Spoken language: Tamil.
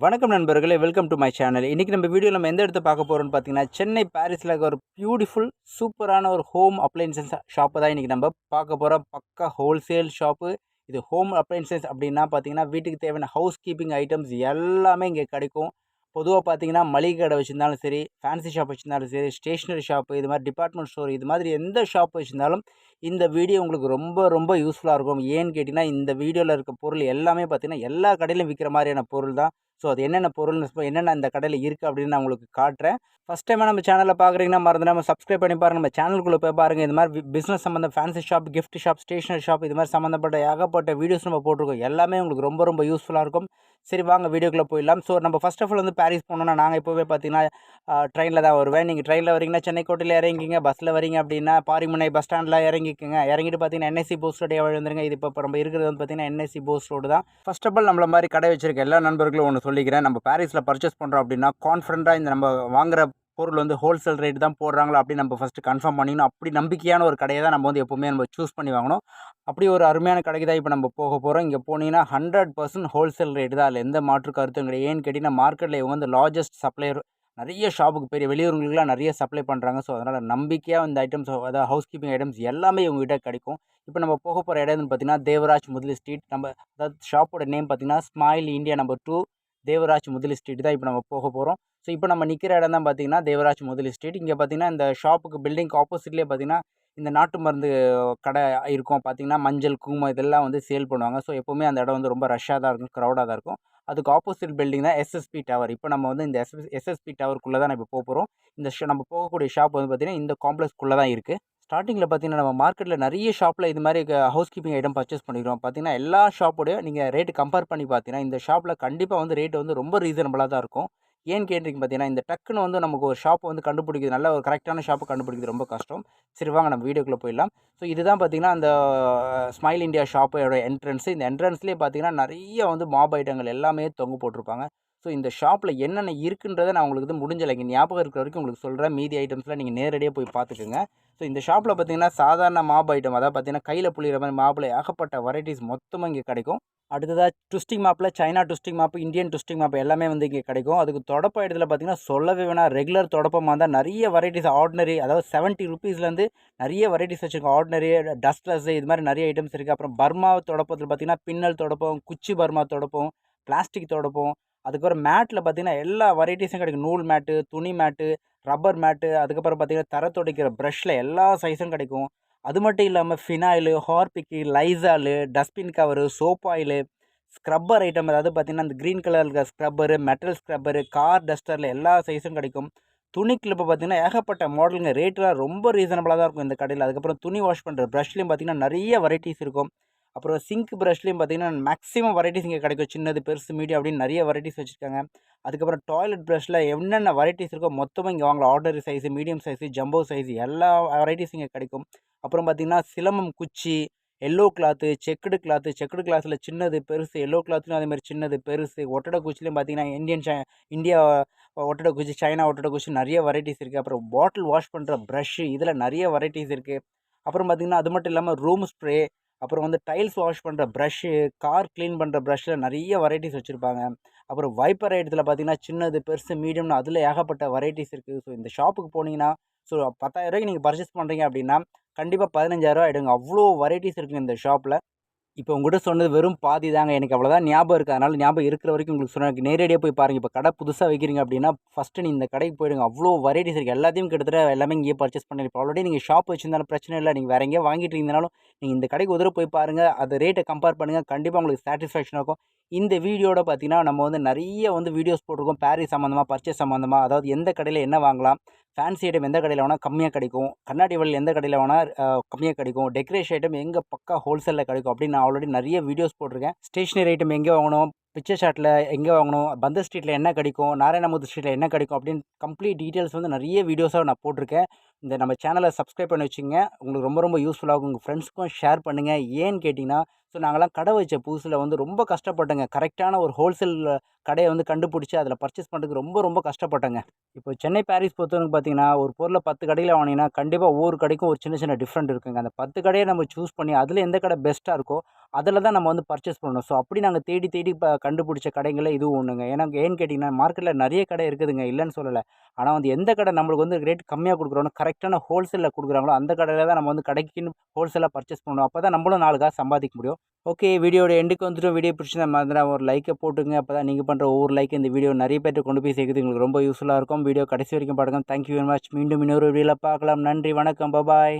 வணக்கம் நண்பர்களே வெல்கம் டு மை சேனல் இன்றைக்கி நம்ம வீடியோ நம்ம எந்த இடத்த பார்க்க போகிறோம்னு பார்த்தீங்கன்னா சென்னை பாரிஸில் இருக்க ஒரு பியூட்டிஃபுல் சூப்பரான ஒரு ஹோம் அப்ளைன்சன்ஸ் ஷாப்பை தான் இன்றைக்கி நம்ம பார்க்க போகிறோம் பக்கா ஹோல்சேல் ஷாப்பு இது ஹோம் அப்ளைன்சன்ஸ் அப்படின்னா பார்த்தீங்கன்னா வீட்டுக்கு தேவையான ஹவுஸ் கீப்பிங் ஐட்டம்ஸ் எல்லாமே இங்கே கிடைக்கும். பொதுவாக பார்த்தீங்கன்னா மளிகை கடை வச்சுருந்தாலும் சரி ஃபேன்சி ஷாப் வச்சுருந்தாலும் சரி ஸ்டேஷ்னரி ஷாப்பு இது மாதிரி டிபார்ட்மெண்ட் ஸ்டோர் இது மாதிரி எந்த ஷாப் வச்சுருந்தாலும் இந்த வீடியோ உங்களுக்கு ரொம்ப ரொம்ப யூஸ்ஃபுல்லாக இருக்கும். ஏன்னு கேட்டிங்கன்னா இந்த வீடியோவில் இருக்க பொருள் எல்லாமே பார்த்தீங்கன்னா எல்லா கடையிலும் விற்கிற மாதிரியான பொருள் தான். ஸோ அது என்னென்ன பொருள்னு என்னென்ன அந்த கடையில் இருக்குது அப்படின்னு நான் உங்களுக்கு காட்டுறேன். ஃபஸ்ட் டைமாக நம்ம சேனலில் பார்க்குறீங்கன்னா மறந்து நம்ம சப்ஸ்கிரைப் பண்ணி பாருங்கள் நம்ம சேனலுக்குள்ளே போய் பாருங்கள் இது மாதிரி பிஸ்னஸ் சம்மந்தம் fancy shop gift shop stationery shop இது மாதிரி சம்மந்தப்பட்ட ஏகப்பட்ட வீடியோஸ் நம்ம போட்டிருக்கோம். எல்லாமே உங்களுக்கு ரொம்ப ரொம்ப யூஸ்ஃபுல்லாக இருக்கும். சரி வாங்க வீடியோக்குள்ளே போயிடலாம். ஸோ நம்ம ஃபர்ஸ்ட் ஆஃப் ஆல் வந்து பாரிஸ் போனோம்னா நாங்கள் எப்போவே பார்த்தீங்கன்னா ட்ரெயினில் தான் வருவேன். நீங்கள் ட்ரெயினில் வரீங்கன்னா சென்னை கோட்டையில் இறங்கிக்கிங்க. பஸ்ஸில் வரீங்க அப்படின்னா பாரிமுனை பஸ் ஸ்டாண்டில் இறங்கிக்கோங்க. இறங்கிட்டு பார்த்தீங்கன்னா என்எஸ்சி போஸ்ட் ரோடு வழி வந்துருங்க. இது இப்போ நம்ம இருக்கிறது வந்து பார்த்தீங்கன்னா என்எஸ்சி போஸ்ட் ரோடு தான். ஃபஸ்ட் ஆஃப் ஆல் நம்மள மாதிரி கடை வச்சிருக்க எல்லா நண்பர்களும் ஒன்று சொல்லிக்கிறேன். நம்ம பாரிஸில் பர்ச்சேஸ் பண்ணுறோம் அப்படின்னா கான்ஃபிடண்ட்டாக இந்த நம்ம வாங்குகிற பொருள் வந்து ஹோல்சேல் ரேட் தான் போடுறாங்களா அப்படின்னு நம்ம ஃபஸ்ட்டு கன்ஃபார்ம் பண்ணிக்கணும். அப்படி நம்பிக்கையான ஒரு கடையை தான் நம்ம வந்து எப்போவுமே நம்ம சூஸ் பண்ணி வாங்கணும். அப்படி ஒரு அருமையான கடைக்கு தான் இப்போ நம்ம போக போகிறோம் இங்கே போனீங்கன்னா ஹண்ட்ரட் பர்சன்ட் ஹோல்சேல் ரேட் தான். அதில் எந்த மாற்று கருத்தும் கிடையாது. ஏன்னு கேட்டிங்கன்னா மார்க்கெட்டில் இவங்க வந்து லார்ஜஸ்ட் சப்ளையர் நிறைய ஷாப்புக்கு பெரிய வெளியூருங்களுக்குலாம் நிறைய சப்ளை பண்ணுறாங்க ஸோ அதனால் நம்பிக்கையாக இந்த ஐட்டம்ஸ் அதாவது ஹவுஸ் கீப்பிங் ஐட்டம்ஸ் எல்லாமே இவங்ககிட்ட கிடைக்கும். இப்போ நம்ம போக போகிற இடம்னு பார்த்தீங்கன்னா தேவராஜ் முதலி ஸ்ட்ரீட் நம்ம அதாவது ஷாப்போட நேம் பார்த்தீங்கன்னா Smile India number two Devaraj Mudali street தான் இப்போ நம்ம போக போகிறோம் ஸோ இப்போ நம்ம நிற்கிற இடம் தான் பார்த்தீங்கன்னா தேவராஜ் முதலி ஸ்ட்ரீட் இங்கே பார்த்தீங்கன்னா இந்த ஷாப்புக்கு பில்டிங்க்கு ஆப்போசிட்லேயே பார்த்தீங்கன்னா இந்த நாட்டு மருந்து கடை இருக்கும். பார்த்தீங்கன்னா மஞ்சள் குங்குமம் இதெல்லாம் வந்து சேல் பண்ணுவாங்க. ஸோ எப்போவுமே அந்த இடம் வந்து ரொம்ப ரஷ்ஷாக தான் இருக்கும் க்ரௌடாக தான் இருக்கும். அதுக்கு ஆப்போசிட் பில்டிங் தான் எஸ்எஸ்பி டவர் இப்போ நம்ம வந்து இந்த எஸ்எஸ் எஸ்எஸ்பி டவருக்குள்ளே தான் நம்ம போக போகிறோம் இந்த நம்ம போகக்கூடிய ஷாப் வந்து பார்த்திங்கன்னா இந்த காம்ப்ளெக்ஸ்க்குள்ளே தான் இருக்குது ஸ்டார்டிங்கில் பார்த்தீங்கன்னா நம்ம மார்க்கெட்டில் நிறைய ஷாப்பில் இது மாதிரி ஹவுஸ் கீப்பிங் ஐட்டம் பர்ச்சேஸ் பண்ணிக்கிறோம். பார்த்தீங்கன்னா எல்லா ஷாப்போடய நீங்கள் ரேட்டு கம்பேர் பண்ணி பார்த்தீங்கன்னா இந்த ஷாப்பில் கண்டிப்பாக வந்து ரேட் வந்து ரொம்ப ரீசனபிளாக தான் இருக்கும். ஏன்னு கேட்டிங்க பார்த்தீங்கன்னா இந்த டக்குன்னு வந்து நமக்கு ஒரு ஷாப் வந்து கண்டுபிடிக்கிறது நல்ல ஒரு கரெக்டான ஷாப்பை கண்டுபிடிக்கிறது ரொம்ப கஷ்டம். சரி வாங்க நம்ம வீடியோக்குள்ளே போயிடலாம். ஸோ இதுதான் பார்த்தீங்கன்னா அந்த ஸ்மைல் இந்தியா ஷாப்போட என்ட்ரன்ஸ் இந்த என்ட்ரன்ஸ்லேயே பார்த்தீங்கன்னா நிறைய வந்து மாப் ஐட்டங்கள் எல்லாமே தொங்க போட்டிருப்பாங்க. ஸோ இந்த ஷாப்பில் என்னென்ன இருக்குன்றதை நான் உங்களுக்கு வந்து முடிஞ்ச இங்கே ஞாபகம் இருக்கிற வரைக்கும் உங்களுக்கு சொல்கிறேன் மீதி ஐட்டம்ஸ்லாம் நீங்கள் நேரடியாக போய் பார்த்துக்குங்க. ஸோ இந்த ஷாப்பில் பார்த்தீங்கன்னா சாதாரண மாப் ஐட்டம் அதாவது பார்த்தீங்கன்னா கையில் புளிகிற மாதிரி மாப்பில் ஏகப்பட்ட வெரைட்டிஸ் மொத்தமாக இங்கே கிடைக்கும். அடுத்ததாக twisting மாப்பில் China twisting mop Indian twisting mop எல்லாமே வந்து இங்கே கிடைக்கும். அதுக்கு தொடப்ப இடத்துல பார்த்தீங்கன்னா சொல்லவே வேணாம். ரெகுலர் தொடப்பமாக இருந்தால் நிறைய வெரைட்டிஸ் ஆர்டினரி அதாவது செவன்ட்டி ருபீஸ்லேருந்து நிறைய வெரைட்டிஸ் வச்சுருக்கோம். ஆர்டினரி டஸ்ட்லஸ் இது மாதிரி நிறைய ஐட்டம்ஸ் இருக்குது அப்புறம் பர்மா தொடப்பத்தில் பார்த்தீங்கன்னா பின்னல் தொடப்பம் குச்சி பர்மா தொடப்பம் பிளாஸ்டிக் தொடப்பம் அதுக்கப்புறம் மேட்டில் பார்த்தீங்கன்னா எல்லா வெரைட்டிஸும் கிடைக்கும். நூல் மேட்டு துணி மேட்டு ரப்பர் மேட்டு அதுக்கப்புறம் பார்த்தீங்கன்னா தர துடைக்கிற ப்ரஷ்ஷில் எல்லா சைஸும் கிடைக்கும். அது மட்டும் இல்லாமல் phenyl Harpic Lysol dustbin cover soap oil scrubber item அதாவது பார்த்தீங்கன்னா அந்த க்ரீன் கலர் இருக்கிற ஸ்க்ரப்பரு மெட்டல் ஸ்க்ரப்பரு கார் டஸ்டரில் எல்லா சைஸும் கிடைக்கும். துணி கிளிப்பை பார்த்தீங்கன்னா ஏகப்பட்ட மாடலுங்க ரேட்லாம் ரொம்ப ரீசனபிளாக தான் இருக்கும் இந்த கடையில். அதுக்கப்புறம் துணி வாஷ் பண்ணுற ப்ரஷ்லேயும் பார்த்தீங்கன்னா நிறைய வெரைட்டிஸ் இருக்கும். அப்புறம் சிங்க் ப்ரஷ்லேயும் பார்த்தீங்கன்னா மேக்ஸிமம் வெரைட்டிஸ் இங்கே கிடைக்கும். சின்னது பெருசு மீடியம் அப்படின்னு நிறைய வெரைட்டிஸ் வச்சுருக்காங்க. அதுக்கப்புறம் டாய்லெட் ப்ரஷில் என்னென்ன வெரைட்டிஸ் இருக்கோ மொத்தமாக இங்கே வாங்கலாம். Ordinary size medium size jumbo size எல்லா வெரைட்டிஸ் இங்கே கிடைக்கும். அப்புறம் பார்த்தீங்கன்னா சிலம்பம் குச்சி yellow cloth checked cloth checked கிளாத்தில் சின்னது பெருசு எல்லோ கிளாத்துலையும் அதேமாதிரி சின்னது பெருசு ஒட்டடை குச்சிலையும் பார்த்தீங்கன்னா இந்தியன் சை இந்தியா ஒட்டடை குச்சி சைனா ஒட்டடை குச்சி நிறைய வெரைட்டிஸ் இருக்குது அப்புறம் பாட்டில் வாஷ் பண்ணுற ப்ரஷ்ஷு இதில் நிறைய வெரைட்டிஸ் இருக்குது அப்புறம் பார்த்திங்கன்னா அது மட்டும் இல்லாமல் ரூம் ஸ்ப்ரே அப்புறம் வந்து டைல்ஸ் வாஷ் பண்ணுற ப்ரஷ்ஷு கார் க்ளீன் பண்ணுற ப்ரஷ்ஷில் நிறைய வெரைட்டிஸ் வச்சுருப்பாங்க. அப்புறம் வைப்பர் ஐட்டத்தில் பார்த்தீங்கன்னா சின்னது பெருசு மீடியம்னு அதில் ஏகப்பட்ட வெரைட்டிஸ் இருக்குது. ஸோ இந்த ஷாப்புக்கு போனீங்கன்னா ஸோ பத்தாயிரரூபாய்க்கு நீங்கள் பர்ச்சேஸ் பண்ணுறீங்க அப்படின்னா கண்டிப்பாக பதினஞ்சாயிரரூவா ஆகிடுங்க அவ்வளோ வெரைட்டிஸ் இருக்குது இந்த ஷாப்பில் இப்போ உங்கள்கிட்ட சொன்னது வெறும் பாதி தாங்க. எனக்கு அவ்வளோதான் ஞாபகம் இருக்குது அதனால் ஞாபகம் இருக்கிற வரைக்கும் உங்களுக்கு சொன்னேன் நேரடியாக போய் பாருங்கள் இப்போ கடை புதுசாக வைக்கிறீங்க அப்படின்னா ஃபஸ்ட்டு நீ இந்த கடைக்கு போயிடுங்க. அவ்வளோ வெரைட்டிஸ் இருக்குது எல்லாத்தையும் கிட்டத்தட்ட எல்லாமே இங்கேயே பர்ச்சேஸ் பண்ணி இப்போ ஆல்ரெடி நீங்கள் ஷாப் வச்சுருந்தாலும் பிரச்சனை இல்லை. நீங்கள் வேறு எங்கேயே வாங்கிட்டு இருந்தாலும் நீங்கள் இந்த கடைக்கு உதற போய் பாருங்கள் அது ரேட்டை கம்பேர் பண்ணுங்கள் கண்டிப்பாக உங்களுக்கு சாட்டிஸ்ஃபேக்ஷன் இருக்கும். இந்த வீடியோட பார்த்தீங்கன்னா நம்ம வந்து நிறைய வந்து வீடியோஸ் போட்டிருக்கோம். பேரிஸ் சம்மந்தமாக பர்ச்சேஸ் சம்மந்தமாக அதாவது எந்த கடையில் என்ன வாங்கலாம் ஃபேன்சி ஐட்டம் எந்த கடையில் வேணால் கம்மியாக கிடைக்கும். கண்ணாடி வளையல் எந்த கடையில் வேணால் கம்மியாக கிடைக்கும். டெக்கரேஷன் ஐட்டம் எங்கே பக்கா ஹோல்சேலில் கிடைக்கும் அப்படின்னு நான் ஆல்ரெடி நிறைய வீடியோஸ் போட்டிருக்கேன். ஸ்டேஷனரி ஐட்டம் எங்கே வாங்கணும் பிக்சர் ஷாட்டில் எங்கே வாங்கணும் பந்த ஸ்ட்ரீட்டில் என்ன கிடைக்கும் நாராயணமுத்து ஸ்ட்ரீட்டில் என்ன கிடைக்கும் அப்படின்னு கம்ப்ளீட் டீட்டெயில்ஸ் வந்து நிறைய வீடியோஸாக நான் போட்டிருக்கேன். இந்த நம்ம சேனலை சப்ஸ்கிரைப் பண்ணி வச்சுங்க. உங்களுக்கு ரொம்ப ரொம்ப யூஸ்ஃபுல்லாகும் உங்கள் ஃப்ரெண்ட்ஸுக்கும் ஷேர் பண்ணுங்கள் ஏன்னு கேட்டிங்கன்னா ஸோ நாங்களாம் கடை வச்ச புதுசில் வந்து ரொம்ப கஷ்டப்பட்டேங்க. கரெக்டான ஒரு ஹோல்சேல் கடையை வந்து கண்டுபிடிச்சி அதில் பர்ச்சேஸ் பண்ணுறதுக்கு ரொம்ப ரொம்ப கஷ்டப்பட்டேங்க. இப்போ சென்னை பாரிஸ் பொறுத்தவரைக்கும் பார்த்தீங்கன்னா ஒரு பொருளை பத்து கடையில் வாங்கினீங்கன்னா கண்டிப்பாக ஒவ்வொரு கடைக்கும் ஒரு சின்ன சின்ன டிஃப்ரெண்ட் இருக்குங்க. அந்த பத்து கடையை நம்ம சூஸ் பண்ணி அதில் எந்த கடை பெஸ்ட்டாக இருக்கோ அதில் தான் நம்ம வந்து பர்ச்சேஸ் பண்ணணும். ஸோ அப்படி நாங்கள் தேடி தேடி இப்போ கண்டுபிடிச்ச கடைங்களே இதுவும் ஒன்றுங்க ஏன்னா ஏன்னு கேட்டிங்கன்னா மார்க்கெட்டில் நிறைய கடை இருக்குதுங்க. இல்லைன்னு சொல்லலை. ஆனால் வந்து எந்த கடை நம்மளுக்கு வந்து ரேட் கம்மியாக கொடுக்குறோன்னு கரெக்டான ஹோல்சேலில் கொடுக்குறாங்களோ அந்த கடையில் தான் நம்ம வந்து கடைக்குன்னு ஹோல்சேலாக பர்ச்சேஸ் பண்ணணும். அப்போ தான் நம்மளும் நாலு காசு சம்பாதிக்க முடியும். ஓகே வீடியோட எண்டுக்கு வந்துட்டு வீடியோ பிடிச்சிருந்தா மாதிரி ஒரு லைக்கை போட்டுங்க அப்போ தான் நீங்கள் பண்ணுற ஒவ்வொரு லைக் இந்த வீடியோ நிறைய பேர்ட்டு கொண்டு போய் சேர்க்குது. எங்களுக்கு ரொம்ப யூஸ்ஃபுல்லாக இருக்கும். வீடியோ கடைசி வரைக்கும் பாருங்கள் தேங்க்யூ வெரி மச் மீண்டும் இன்னொரு வீடியோவில் பார்க்கலாம். நன்றி வணக்கம். பபாய்